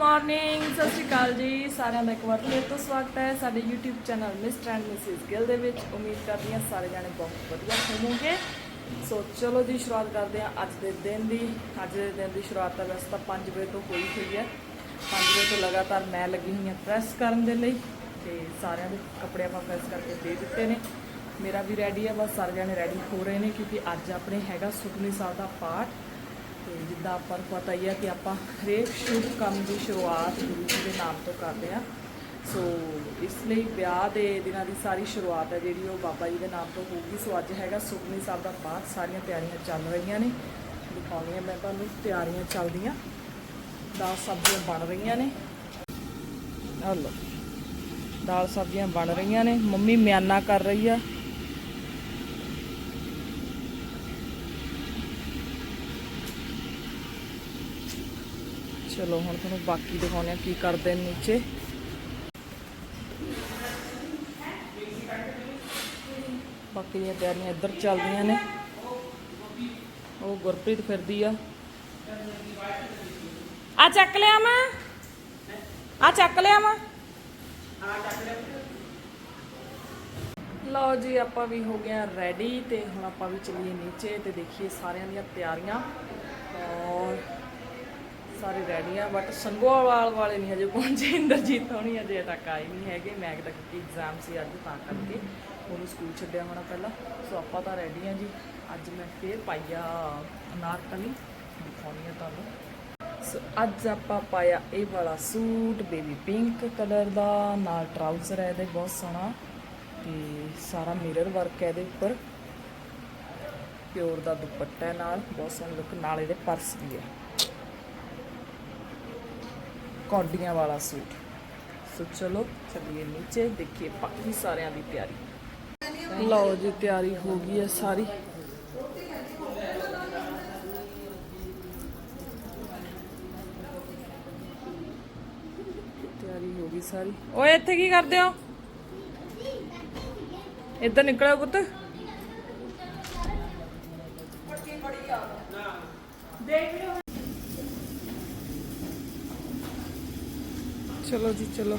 Morning, ਸਤਿ ਸ਼੍ਰੀ ਅਕਾਲ ਜੀ। ਸਾਰਿਆਂ ਦਾ ਇੱਕ ਵਾਰ ਫਿਰ ਤੋਂ ਸਵਾਗਤ ਹੈ ਸਾਡੇ YouTube channel mister and missus Gill ਦੇ ਵਿੱਚ। ਉਮੀਦ ਕਰਦੀ ਹਾਂ ਸਾਰੇ ਜਾਣੇ ਬਹੁਤ ਵਧੀਆ ਹੋਵੋਗੇ। ਸੋ ਚਲੋ ਜੀ, ਸ਼ੁਰੂਆਤ ਕਰਦੇ ਹਾਂ ਅੱਜ ਦੇ ਦਿਨ ਦੀ। ਅੱਜ ਦੇ ਦਿਨ ਦੀ ਸ਼ੁਰੂਆਤ ਤਾਂ ਵੈਸੇ ਤਾਂ 5 ਵਜੇ ਤੋਂ ਹੋਈ ਹੋਈ ਹੈ। 5 ਵਜੇ ਤੋਂ ਲਗਾਤਾਰ ਮੈਂ ਲੱਗੀ ਹੋਈ ਹਾਂ ਪ੍ਰੈਸ ਕਰਨ ਦੇ ਲਈ ਤੇ ਸਾਰਿਆਂ ਦੇ ਕੱਪੜੇ ਆਪਾਂ ਪ੍ਰੈਸ ਕਰਕੇ ਦੇ ਦਿੱਤੇ ਨੇ। ਮੇਰਾ ਵੀ ਰੈਡੀ ਹੈ, ਬਸ ਸਾਰੇ ਜਾਣੇ ਰੈਡੀ ਹੋ ਰਹੇ ਨੇ ਕਿਉਂਕਿ ਅੱਜ ਆਪਣੇ ਹੈਗਾ ਸੁਖਮਨੀ ਸਾਹਿਬ ਦਾ ਪਾਠ। ਤੇ ਜਿੱਦਾਂ ਆਪਾਂ ਨੂੰ ਪਤਾ ਹੀ ਆ ਕਿ ਆਪਾਂ ਹਰੇਕ ਸ਼ੁਭ ਕੰਮ ਦੀ ਸ਼ੁਰੂਆਤ ਗੁਰੂ ਜੀ ਦੇ ਨਾਮ ਤੋਂ ਕਰਦੇ ਆ। ਸੋ ਇਸ ਲਈ ਵਿਆਹ ਦੇ ਦਿਨਾਂ ਦੀ ਸਾਰੀ ਸ਼ੁਰੂਆਤ ਹੈ ਜਿਹੜੀ ਉਹ ਬਾਬਾ ਜੀ ਦੇ ਨਾਮ ਤੋਂ ਹੋਊਗੀ। ਸੋ ਅੱਜ ਹੈਗਾ ਸੁਖਮਨੀ ਸਾਹਿਬ ਦਾ ਪਾਠ। ਸਾਰੀਆਂ ਤਿਆਰੀਆਂ ਚੱਲ ਰਹੀਆਂ ਨੇ। ਦਿਖਾਉਣੀ ਹੈ ਮੈਂ ਤੁਹਾਨੂੰ। ਤਿਆਰੀਆਂ ਚੱਲਦੀਆਂ। ਦਾਲ ਸਬਜ਼ੀਆਂ ਬਣ ਰਹੀਆਂ ਨੇ। ਆਹ ਲਓ। ਦਾਲ ਸਬਜ਼ੀਆਂ ਬਣ ਰਹੀਆਂ ਨੇ। ਮੰਮੀ ਮਿਆਨਾ ਕਰ ਰਹੀ ਆ। ਚਲੋ, ਹੁਣ ਤੁਹਾਨੂੰ ਬਾਕੀ ਦਿਖਾਉਣੇ ਆ ਕੀ ਕਰਦੇ ਨੇ ਨੀਚੇ। ਬਾਕੀ ਦੀਆਂ ਤਿਆਰੀਆਂ ਇੱਧਰ ਚੱਲਦੀਆਂ ਨੇ। ਉਹ ਗੁਰਪ੍ਰੀਤ ਫਿਰਦੀ ਆ। ਆ ਚੱਕ ਲਿਆ ਮੈਂ। ਆ ਚੱਕ ਲਿਆ ਮੈਂ। ਲਓ ਜੀ, ਆਪਾਂ ਵੀ ਹੋ ਗਏ ਰੈਡੀ ਤੇ ਹੁਣ ਆਪਾਂ ਵੀ ਚਲੀਏ ਨੀਚੇ ਤੇ ਦੇਖੀਏ ਸਾਰਿਆਂ ਦੀਆਂ ਤਿਆਰੀਆਂ। ਸਾਰੇ ਰੈਡੀ ਆ ਬਟ ਸੰਗੋਵਾਲ ਵਾਲੇ ਨਹੀਂ ਹਜੇ ਪਹੁੰਚੇ, ਇੰਦਰਜੀਤ ਹੋਣੀ ਅਜੇ ਤੱਕ ਆਏ ਨਹੀਂ ਹੈਗੇ। ਮੈਂ ਤੱਕ ਕਿ ਐਗਜ਼ਾਮ ਸੀ ਅੱਜ ਤਾਂ ਕਰਕੇ, ਉਹਨੂੰ ਸਕੂਲ ਛੱਡਿਆ ਹੋਣਾ ਪਹਿਲਾਂ। ਸੋ ਆਪਾਂ ਤਾਂ ਰੈਡੀ ਆ ਜੀ। ਅੱਜ ਮੈਂ ਫੇਰ ਪਾਈਆ ਅਨਾਰਕਲੀ, ਦਿਖਾਉਣੀ ਆ ਤੁਹਾਨੂੰ। ਸੋ ਅੱਜ ਆਪਾਂ ਪਾਇਆ ਇਹ ਵਾਲਾ ਸੂਟ ਬੇਬੀ ਪਿੰਕ ਕਲਰ ਦਾ, ਨਾਲ ਟਰਾਊਜ਼ਰ ਹੈ ਇਹਦੇ, ਬਹੁਤ ਸੋਹਣਾ। ਤੇ ਸਾਰਾ ਮਿਰਰ ਵਰਕ ਹੈ ਇਹਦੇ ਉੱਪਰ। ਪਿਓਰ ਦਾ ਦੁਪੱਟਾ ਨਾਲ, ਬਹੁਤ ਸੋਹਣਾ ਲੁੱਕ ਨਾਲ ਇਹਦੇ ਪਰਸ ਵੀ ਹੈ ਕੌਡੀਆਂ ਵਾਲਾ ਸੂਟ। ਸੋ ਚਲੋ, ਚੱਲੀਏ ਨੀਚੇ, ਦੇਖੀਏ ਬਾਕੀ ਸਾਰਿਆਂ ਦੀ ਤਿਆਰੀ। ਲਓ ਜੀ, ਤਿਆਰੀ ਹੋ ਗਈ ਹੈ ਸਾਰੀ। ਤਿਆਰੀ ਹੋ ਗਈ ਸਾਰੀ। ਓਏ, ਇੱਥੇ ਕੀ ਕਰਦੇ ਹੋ? ਇੱਧਰ ਨਿਕਲਿਓ ਪੁੱਤ। ਚਲੋ ਜੀ ਚਲੋ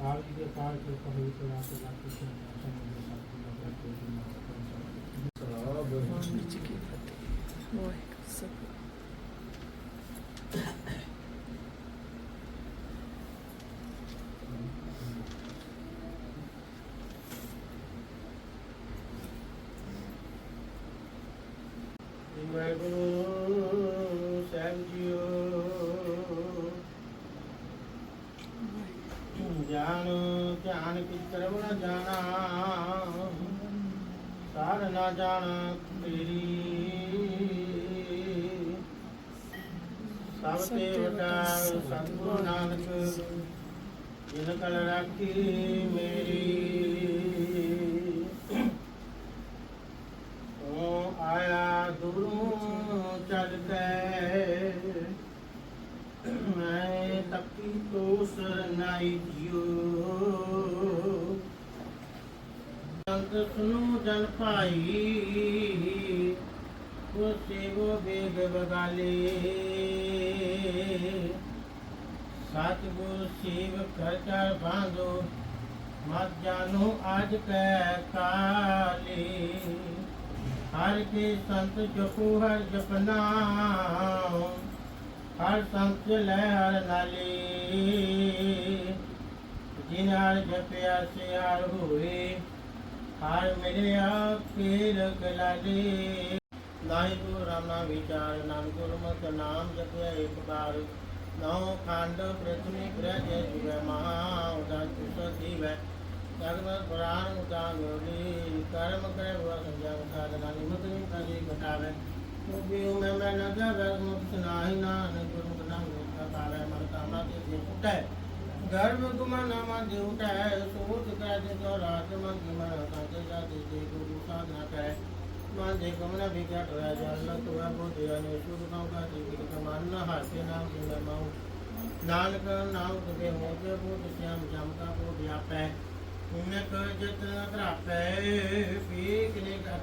ਆਪ ਜੀ ਦੇ ਪਾਰ ਕੇ ਪਵਿੱਤਰ ਆਪ ਦਾ ਕੁਛ ਸਮਝ ਸਕਦੇ ਹੋ ਕਿ ਗੁਰੂ ਮਹਾਰਾਜ ਵਾਹਿਗੁਰੂ ਜੀ ਕੀ ਫਤਿਹ ਵਾਹਿਗੁਰੂ ਸਤਿ ਵਾਹਿਗੁਰੂ ਸਾਹਿਬ ਜੀਓ ਜਾਨ ਧਿਆਨ ਕਿਤਰ ਬਣ ਜਾਣਾ ਸਾਰ ਨਾ ਜਾਣ ਤੇਰੀ। ਸਭ ਤੇ ਵੱਡਾ ਸਤਿਗੁਰੂ ਨਾਨਕ ਜਿਨ ਕਲ ਰਾਖੀ ਮੇਰੀ। ਉਹ ਆਇਆ ਦੂਰੋਂ ਚੱਲ ਕੇ ਮੈਂ ਤੱਕੀ ਤੋ ਸਰਨਾਈ ਜਿਉ। ਅੰਤ ਸੁਨੋ ਜਨ ਭਾਈ ਕੋ ਸੇਵੋ ਬੇਗ ਬਗਾਲੇ ਸਤ ਗੁਰ ਸੇਵ ਕਰ ਕਰ ਬਾਂਧੋ ਮਤ ਜਾਨੋ ਅਜ ਕੈ ਕਾਲੇ। ਹਰ ਕੇ ਸੰਤ ਜਪੂ, ਹਰ ਜਪਨਾ ਹਰ ਸੰਤ ਲੈ ਹਰ ਨਾਲੇ। ਜਿਨ ਹਰ ਜਪਿਆ, ਸੇ ਹਰ ਹੋਏ। ਹਰ ਮਿਲਿਆ ਪੀਰ ਗਲਾਲੇ ਨਾਹੀ ਗੁਰੂ ਰਾਮ ਨਾਮ ਵਿਚਾਰ, ਨਾਮ ਗੁਰਮਤਿ ਨਾਮ ਜਪਿਆ ਇੱਕ ਬਾਰ। ਨੌ ਖੰਡ ਪ੍ਰਥਮੀ ਗ੍ਰਹਿ ਜੇ ਜੁਗੈ ਮਹਾ ਉਦਾਸ ਕੁਸ ਦੀਵੈ ਜਗਤ ਪੁਰਾਣ ਉਦਾਨੋਲੀ ਕਰਮ ਕਰੇ ਬੁਆ ਸੰਜਾ ਉਠਾ ਨਿਮਤ ਨਹੀਂ ਕਰੀ ਘਟਾਵੇ ਉਬਿਉ ਮੈਂ ਮੈਂ ਨ ਗਵੈ ਮੁਕਤ ਨਾਹੀ ਨਾਨ ਗੁਰੂ ਨਾਮ ਵਿਚਾ ਪਾਵੇ, ਮਨ ਕਾਮਾ ਤੇ ਜੇ ਉਟੈ ਗਰਭ ਗੁਮਨ ਨਾਮ ਦੇ ਉਟੈ ਸੋਤ ਕੈ ਦੇ ਜੋ ਰਾਤ ਮਨ ਕੀ ਮਨ ਸੰਤੇ ਜਾ ਦੇ ਦੇ ਗੁਰੂ ਸਾਧਨਾ ਕੈ ਮਨ ਦੇ ਗਮਨ ਵਿਗਟ ਹੋਇਆ ਜਲ ਤੁਆ ਬੋਧਿਆ ਨੇ ਸੁਧ ਨਾਮ ਕਾ ਜੀ ਕੀ ਕਮਨ ਹਾਸੇ ਨਾਮ ਕੀ ਮੈਂ ਮਾਉ ਨਾਨਕ ਨਾਮ ਤੁਗੇ ਮੋਜੇ ਬੋਧ ਸਿਆਮ ਜਮ ਕਾ ਬੋ ਵਿਆਪੈ ਉਨਕ ਜਤਨ ਧਰਾਪੈ ਪੀਕ ਨੇ ਕਾ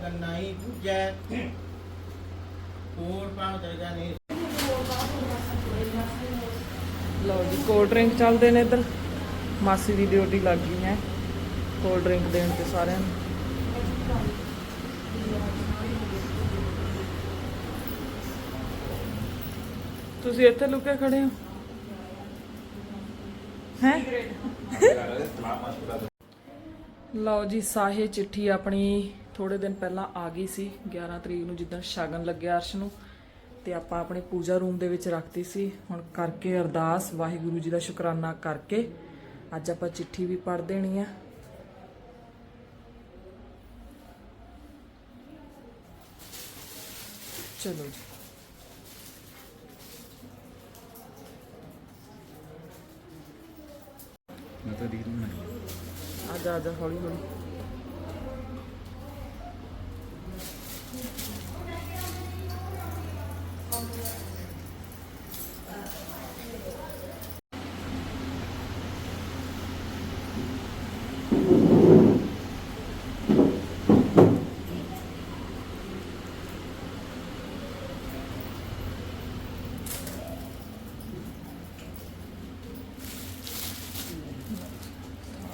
ਲਓ ਜੀ ਕੋਲਡ ਡਰਿੰਕ ਚੱਲਦੇ ਨੇ ਇੱਧਰ। ਮਾਸੀ ਦੀ ਡਿਊਟੀ ਲੱਗ ਗਈ ਹੈ। ਕੋਲਡ ਡਰਿੰਕ ਦੇਣ ਤੇ ਸਾਰਿਆਂ ਨੂੰ। ਤੁਸੀਂ ਇੱਥੇ ਲੁਕੇ ਖੜੇ ਹੋ? ਹੈ? ਲਓ ਜੀ, ਸਾਹੇ ਚਿੱਠੀ ਆਪਣੀ ਥੋੜੇ ਦਿਨ ਪਹਿਲਾਂ ਆ ਗਈ ਸੀ। 11 ਤਰੀਕ ਨੂੰ ਜਿੱਦਾਂ ਸ਼ਗਨ ਲੱਗਿਆ ਅਰਸ਼ ਨੂੰ। ਤੇ ਆਪਾਂ ਆਪਣੇ ਪੂਜਾ ਰੂਮ ਦੇ ਵਿੱਚ ਰੱਖਤੀ ਸੀ। ਹੁਣ ਕਰਕੇ ਅਰਦਾਸ ਵਾਹਿਗੁਰੂ ਜੀ ਦਾ ਸ਼ੁਕਰਾਨਾ ਕਰਕੇ ਅੱਜ ਆਪਾਂ ਚਿੱਠੀ ਵੀ ਪੜ੍ਹ ਦੇਣੀ ਆ। ਚਲੋ ਜੀ। ਮੈਂ ਤਾਂ ਰੀਲ ਬਣਾਈ ਆ। ਜਾ ਆ ਜਾ ਹੌਲੀ ਹੌਲੀ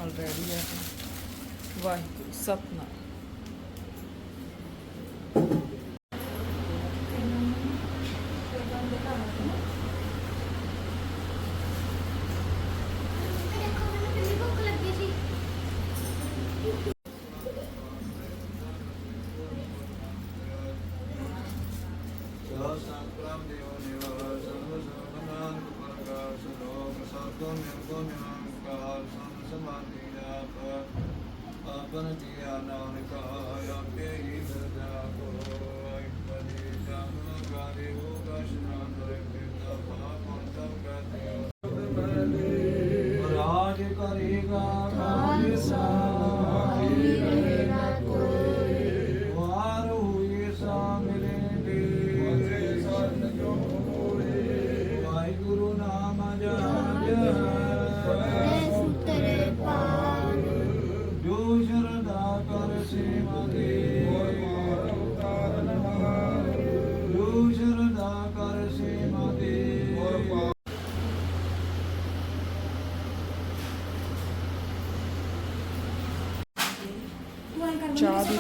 ਆਲਰੇਡੀ ਹੈ ਵਾਹਿਗੁਰੂ ਸਤਨਾਮ ਦੇਖੋ ਮੈਨੂੰ ਕਿੰਨੀ ਭੁੱਖ ਲੱਗੀ ਸੀ ਸੰਕ੍ਰਮ ਦੇਵ ਨਿਵਾਸ ਸਰਵ ਸਰਵਨਾਨ ਪ੍ਰਕਾਸ਼ ਲੋਕ ਸਾਤੋਂ ਨਿਰਗੁਣ ਨਿਰੰਕਾਰ ਸੰਤ ਸਮਾਧੀ ਜਾਪ ਆਪਨ ਜੀਆ ਨਾਨਕ ਆਪੇ ਹੀ ਸਦਾ ਕੋ ਇਪਦੀ ਜਨ ਗਾਰੇ ਹੋ ਗਸ਼ਨਾਨ ਰੇ ਪਿਤਾ ਪਾਪਨ ਤਮ ਗਤਿ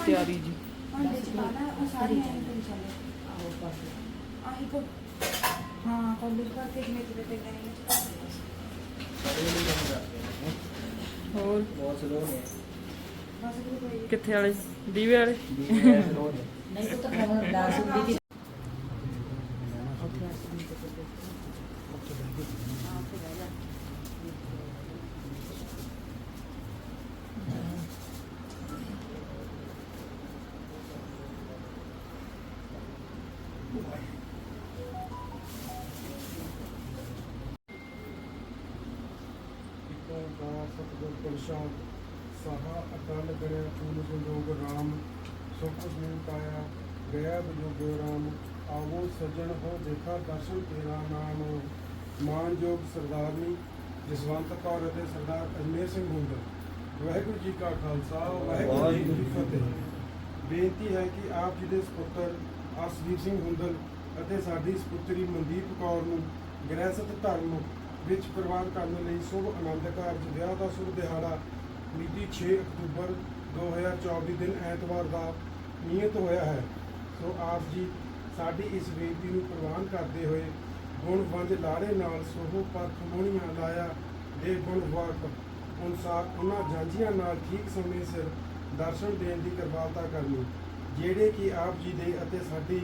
ਤਿਆਰੀ ਜੀ। ਹਾਂ ਕਾਲਜ ਕਰਕੇ ਜਿਵੇਂ ਕਿਤੇ ਤੇ ਕरेंगे ਹੋਰ? ਬਹੁਤ ਸਲੋ ਨੇ ਬਸ ਇਹ ਕੋਈ ਕਿੱਥੇ ਵਾਲੇ? ਦੀਵੇ ਵਾਲੇ। ਨਹੀਂ ਤਾਂ ਤਾਂ ਹੁਣ ਗਲਾਸ ਹੁੰਦੀ ਕਿ ਇਕੋ ਓੰਕਾਰ ਸਤਿਗੁਰ ਪ੍ਰਸਾਦ ਸਹਾ ਅਕਾਲ ਕਰਿਆ ਪੂਰਨ ਸੰਜੋਗ ਰਾਮ ਸੁਖ ਸੁਨ ਪਾਇਆ ਗਿਆ ਬਜੋਗ ਰਾਮ ਆਵੋ ਸਜਣ ਹੋ ਦੇਖਾ ਦਰਸ਼ਨ ਤੇਰਾ ਨਾਮ। ਮਾਨਯੋਗ ਸਰਦਾਰਨੀ ਜਸਵੰਤ ਕੌਰ ਅਤੇ ਸਰਦਾਰ ਅਜਮੇਰ ਸਿੰਘ ਹੁੰਦਲ ਵਾਹਿਗੁਰੂ ਜੀ ਕਾ ਖਾਲਸਾ ਵਾਹਿਗੁਰੂ ਜੀ ਕੀ ਫਤਿਹ। ਬੇਨਤੀ ਹੈ ਕਿ ਆਪ ਜੀ ਦੇ ਸੁਪੁੱਤਰ ਅਰਸ਼ਦੀਪ ਸਿੰਘ ਹੁੰਦਲ ਅਤੇ ਸਾਡੀ ਸੁਪੁੱਤਰੀ ਮਨਦੀਪ ਕੌਰ ਨੂੰ ਗ੍ਰਹਿਸਤ ਧਰਮ ਵਿੱਚ ਪ੍ਰਵਾਨ ਕਰਨ ਲਈ ਸ਼ੁਭ ਆਨੰਦ ਕਾਰਜ ਵਿਆਹ ਦਾ ਸ਼ੁਭ ਦਿਹਾੜਾ ਮਿਤੀ 6 ਅਕਤੂਬਰ 2024 ਦਿਨ ਐਤਵਾਰ ਦਾ ਨਿਯਤ ਹੋਇਆ ਹੈ। ਸੋ ਆਪ ਜੀ ਸਾਡੀ ਇਸ ਬੇਨਤੀ ਨੂੰ ਪ੍ਰਵਾਨ ਕਰਦੇ ਹੋਏ ਗੁਣ ਵੰਜ ਲਾੜੇ ਨਾਲ ਸੋਹ ਪੱਖ ਮੋਹਣੀਆਂ ਲਾਇਆ ਦੇ ਗੁਣ ਵਾਕ। ਅਨੁਸਾਰ ਉਹਨਾਂ ਜਾਂਝੀਆਂ ਨਾਲ ਠੀਕ ਸਮੇਂ ਸਿਰ ਦਰਸ਼ਨ ਦੇਣ ਦੀ ਕਿਰਪਾਲਤਾ ਕਰਨੀ। ਜਿਹੜੇ ਕਿ ਆਪ ਜੀ ਦੇ ਅਤੇ ਸਾਡੀ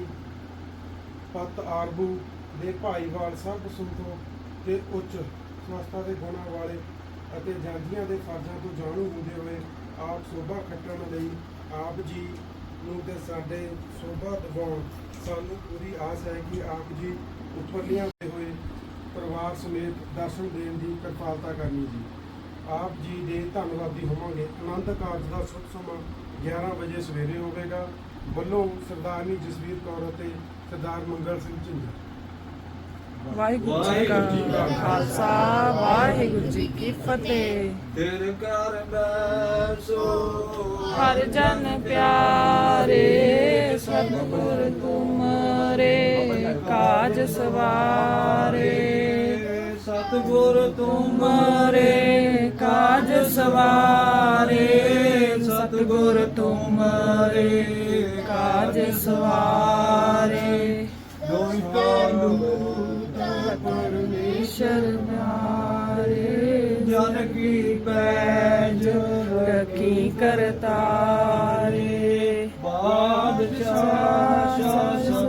ਪਤ ਆਰਬੂ ਦੇ ਭਾਈਵਾਲ ਸਭ ਸੁਖੋ ਤੇ ਉੱਚ ਸਵਸਥਾ ਦੇ ਗੁਣਾਂ ਵਾਲੇ ਅਤੇ ਜਾਂਝੀਆਂ ਦੇ ਫਰਜ਼ਾਂ ਤੋਂ ਜਾਣੂ ਹੁੰਦੇ ਹੋਏ ਆਪ ਸੋਭਾ ਖੱਟਣ ਲਈ ਆਪ ਜੀ ਨੂੰ ਤੇ ਸਾਡੇ ਸੋਭਾ ਦਿਵਾਉਣ, ਸਾਨੂੰ ਪੂਰੀ ਆਸ ਹੈ ਕਿ ਆਪ ਜੀ ਉੱਪਰਲੀਆਂ ਤੇ ਹੋਏ ਪਰਿਵਾਰ ਸਮੇਤ ਦਰਸ਼ਨ ਦੇਣ ਦੀ ਕਿਰਪਾਲਤਾ ਕਰਨੀ ਜੀ। ਆਪ ਜੀ ਦੇ ਧੰਨਵਾਦੀ ਹੋਵਾਂਗੇ। ਆਨੰਦ ਕਾਰਜ ਦਾ ਸ਼ੁਭ ਸਮਾਂ 11 ਵਜੇ ਸਵੇਰੇ ਹੋਵੇਗਾ। ਵੱਲੋਂ ਸਰਦਾਰਨੀ ਜਸਵੀਰ ਕੌਰ ਅਤੇ ਸਰਦਾਰ ਮੰਗਲ ਸਿੰਘ ਝਿੰਜਰ। ਵਾਹਿਗੁਰੂ ਜੀ ਕਾ ਖਾਲਸਾ ਵਾਹਿਗੁਰੂ ਜੀ ਕੀ ਫਤਿਹ। ਤੇਰੇ ਘਰ ਬੈਸੋ ਹਰ ਜਨ ਪਿਆਰੇ ਸਤਿਗੁਰ ਤੁਮਰੇ ਕਾਜ ਸਵਾਰੇ। ਸਤਿਗੁਰ ਤੁਮਰੇ ਕਾਜ ਸਵਾਰੇ ਸਤਿਗੁਰ ਤੁਮਰੇ ਕਾਜ ਸਵਾਰੇ। ਪਰਮੇਸ਼ਰ ਨਾਰੇ ਜਨ ਕੀ ਪੈਜ ਰਖੀ ਕਰਤਾਰੇ। ਬਾਦਸ਼ਾਹ ਸ਼ਾਸਨ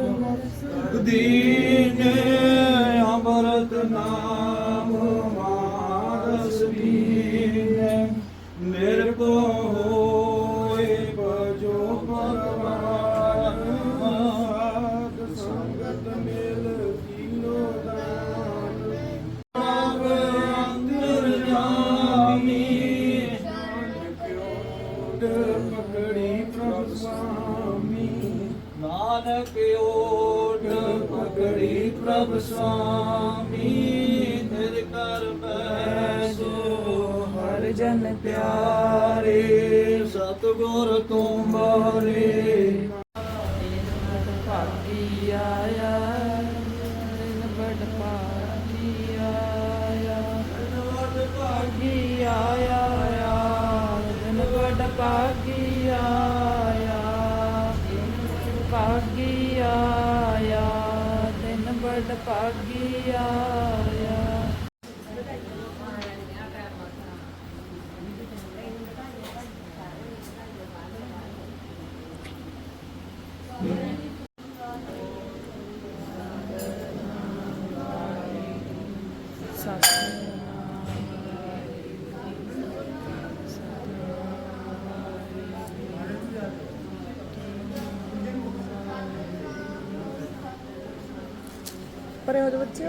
ਦੀਨ ਨਾਨਕ ਓਟ ਪਕੜੀ ਪ੍ਰਭ ਸੁਆਮੀ ਤੇਰੇ ਘਰ ਬੈਸੋ ਹਰ ਜਨ ਪਿਆਰੇ ਸਤਿਗੁਰ ਤੁਮ ਦਿਨ হচ্ছে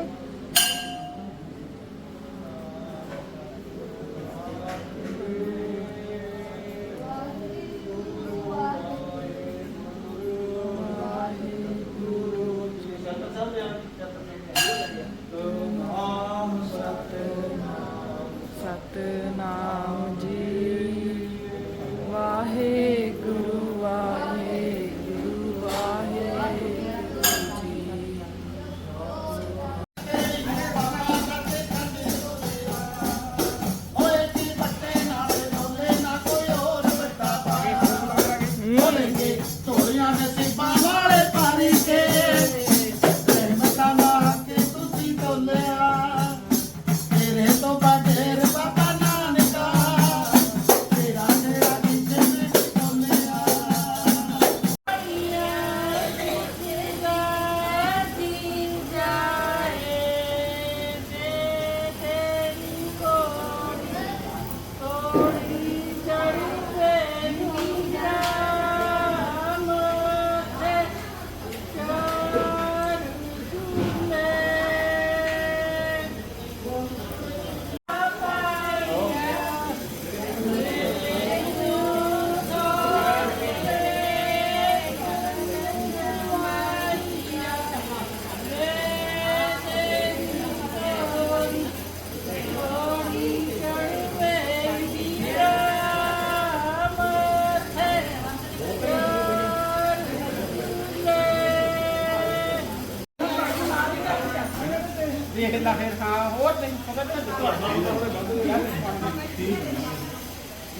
ਦੇਖ ਲੈ ਫਿਰ ਹਾਂ ਹੋਰ ਨਹੀਂ ਪਤਾ ਨਹੀਂ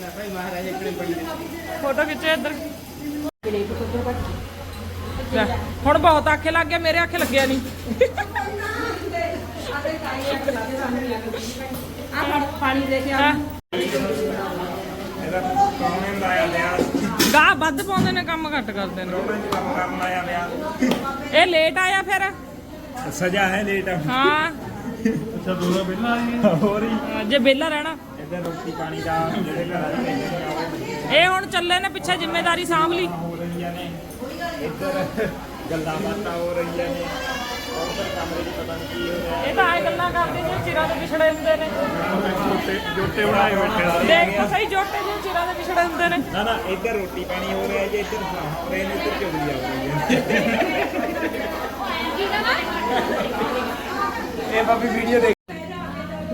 ਨਾ ਭਾਈ ਮਹਾਰਾਜ ਇਕੜੇ ਬੜੀ ਫੋਟੋ ਖਿੱਚੇ ਇੱਧਰ। ਲੈ, ਹੁਣ ਬਹੁਤ ਆਖੇ ਲੱਗ ਗਿਆ ਮੇਰੇ ਆਖੇ ਲੱਗਿਆ ਨਹੀਂ ਪਾਣੀ ਲੈ ਕੇ ਹੈਂ? ਇਹਦਾ ਕੌਣੇ ਲਾਇਆ ਲਿਆ ਗਾਹ ਵੱਧ ਪਾਉਂਦੇ ਨੇ ਕੰਮ ਘੱਟ ਕਰਦੇ ਨੇ। ਰੋਣਾ ਚ ਕੰਮ ਕਰਨ ਲਾਇਆ ਲਿਆ ਇਹ ਲੇਟ ਆਇਆ ਫਿਰ? ਸਜ਼ਾ ਹੈ ਲੇਟ ਹਾਂ। ਅੱਛਾ ਦੋਨੋਂ ਪਹਿਲਾਂ ਆਏ ਹੋਰ ਹੀ। ਜੇ ਵਿਹਲਾ ਰਹਿਣਾ। ਇੱਧਰ ਰੋਟੀ ਪਾਣੀ ਦਾ ਜਿਹੜੇ ਘਰ ਵਾਲੇ ਲੈਂਦੇ ਨੇ ਆਓ ਇਹ ਹੁਣ ਚੱਲੇ ਨੇ ਪਿੱਛੇ ਜ਼ਿੰਮੇਵਾਰੀ ਸਾਂਭ ਲਈ। ਹੋ ਰਹੀਆਂ ਨੇ। ਇੱਧਰ ਗੱਲਾਂ ਬਾਤਾਂ ਹੋ ਰਹੀਆਂ ਨੇ। ਫਿਰ ਕਮਰੇ 'ਚ ਪਤਾ ਨਹੀਂ ਕੀ ਹੋ ਰਿਹਾ। ਇਹ ਤਾਂ ਆਏ ਗੱਲਾਂ ਕਰਦੇ ਜੇ ਚਿਰਾਂ ਦੇ ਵਿਛੜੇ ਹੁੰਦੇ ਨੇ। ਜੋਟੇ ਜੋਟੇ ਬਣਾਏ ਬੈਠੇ ਆ। ਦੇਖ ਤਾਂ ਸਹੀ ਜੋਟੇ ਜੇ ਚਿਰਾਂ ਦੇ ਵਿਛੜੇ ਹੁੰਦੇ ਨੇ। ਨਾ ਨਾ ਇੱਧਰ ਰੋਟੀ ਪਾਣੀ ਹੋ ਰਿਹਾ ਜੀ ਇੱਧਰ ਸੁਣਾ ਹੋ ਰਹੇ ਨੇ ਇੱਧਰ ਚੁਗਲੀ ਆ ਰਹੀ ਹੈ। ਇਹ ਬਾਬੀ ਵੀਡੀਓ ਦੇਖ।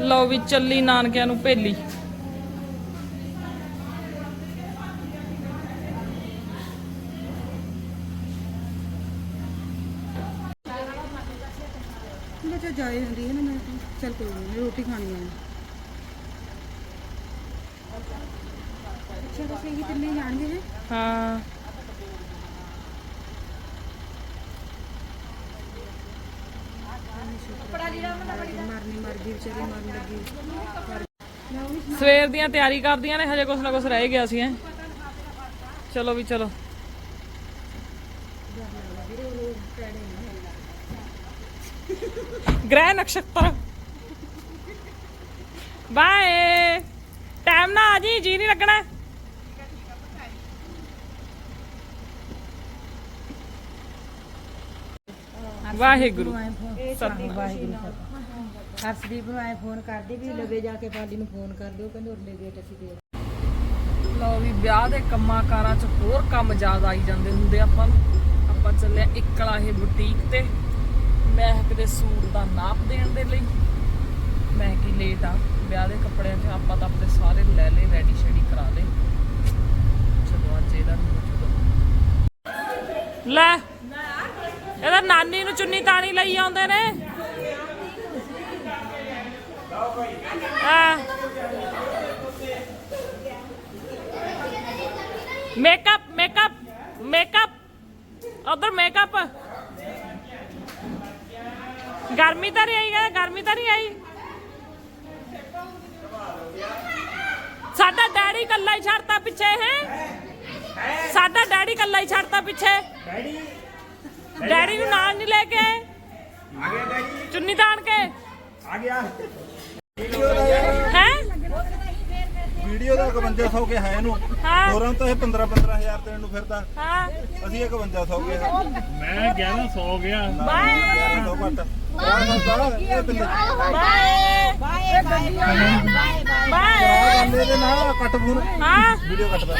ਲਓ ਵੀ ਚੱਲੀ ਨਾਨਕਿਆਂ ਨੂੰ ਭੇਲੀ। ਜਾਏ ਹੁੰਦੀ ਹੈ ਨਾ ਮੈਂ ਚਲ ਕੋਈ ਨਹੀਂ ਰੋਟੀ ਖਾਣੀ ਹੈ ਅੱਛਾ ਤੁਸੀਂ ਇਹ ਤਿੰਨੇ ਜਾਣਗੇ ਹੈ ਹਾਂ। ਗਈ ਵਿਚਾਰੀ ਮਰਨ ਲੱਗੀ। ਸਵੇਰ ਦੀਆਂ ਤਿਆਰੀ ਕਰਦੀਆਂ ਨੇ ਹਜੇ ਕੁਛ ਨਾ ਕੁਛ ਰਹਿ ਗਿਆ ਸੀ ਐ ਚਲੋ ਵੀ ਚਲੋ। ਗ੍ਰਹਿ ਨਕਸ਼ਤਰ। ਬਾਏ। ਟਾਈਮ ਨਾ ਆ ਜੀ ਜੀ ਨਹੀਂ ਲੱਗਣਾ। ਵਾਹਿਗੁਰੂ। ਸਤਿ ਹਰਸ਼ਦੀਪ ਨੂੰ ਆਏ ਫੋਨ ਕਰਦੇ ਵੀ ਲਵੇ ਜਾ ਕੇ ਪਾਲੀ ਨੂੰ ਫੋਨ ਕਰ ਦਿਓ ਕਹਿੰਦੇ ਉਰਲੇ ਗੇਟ ਅਸੀਂ ਦੇ ਲਓ ਵੀ ਵਿਆਹ ਦੇ ਕੰਮਾਂ ਕਾਰਾਂ 'ਚ ਹੋਰ ਕੰਮ ਜ਼ਿਆਦਾ ਆਈ ਜਾਂਦੇ ਹੁੰਦੇ ਆਪਾਂ ਨੂੰ। ਆਪਾਂ ਚੱਲੇ ਇਕਲਾ ਇਹ ਬੁਟੀਕ ਤੇ। ਮਹਿਕ ਦੇ ਸੂਟ ਦਾ ਨਾਪ ਦੇਣ ਦੇ ਲਈ। ਮੈਂ ਕੀ ਲੇਟ ਆ। ਵਿਆਹ ਦੇ ਕੱਪੜਿਆਂ 'ਚ ਆਪਾਂ ਤਾਂ ਆਪਣੇ ਸਾਰੇ ਲੈ ਲਏ ਰੈਡੀ ਸ਼ੈਡੀ ਕਰਾ ਲਏ। ਚਲੋ ਅੱਜ ਇਹਦਾ ਨੂੰ ਲੈ ਇਹਦਾ ਨਾਨੀ ਨੂੰ ਚੁੰਨੀ ਤਾਣੀ ਲਈ ਆਉਂਦੇ ਨੇ। ਆ ਮੇਕਅਪ ਮੇਕਅਪ ਮੇਕਅਪ ਉਧਰ ਮੇਕਅਪ ਗਰਮੀ ਤਾਂ ਨਹੀਂ ਆਈ ਗਾ ਗਰਮੀ ਤਾਂ ਨਹੀਂ ਆਈ ਸਾਡਾ ਡੈਡੀ ਕੱਲਾ ਹੀ ਛੱਡਤਾ ਪਿੱਛੇ ਹੈ ਸਾਡਾ ਡੈਡੀ ਕੱਲਾ ਹੀ ਛੱਡਤਾ ਪਿੱਛੇ ਡੈਡੀ ਡੈਡੀ ਨੂੰ ਨਾਲ ਨਹੀਂ ਲੈ ਕੇ ਹੈ? ਵੀਡੀਓ ਦਾ 5100 ਕੇ ਹੈ ਇਹਨੂੰ। ਹਾਂ। ਹੋਰਾਂ ਤਾਂ ਇਹ 15 15000 ਦੇਣ ਨੂੰ ਫਿਰਦਾ। ਹਾਂ। ਅਸੀਂ 5100 ਕੇ ਹੈ। ਮੈਂ 1100 ਗਿਆ। ਬਾਏ। 1100 ਘੱਟ। Bye. Bye. Bye. Bye. Bye. Phone. ਹਾਂ। ਵੀਡੀਓ ਕੱਟਦਾ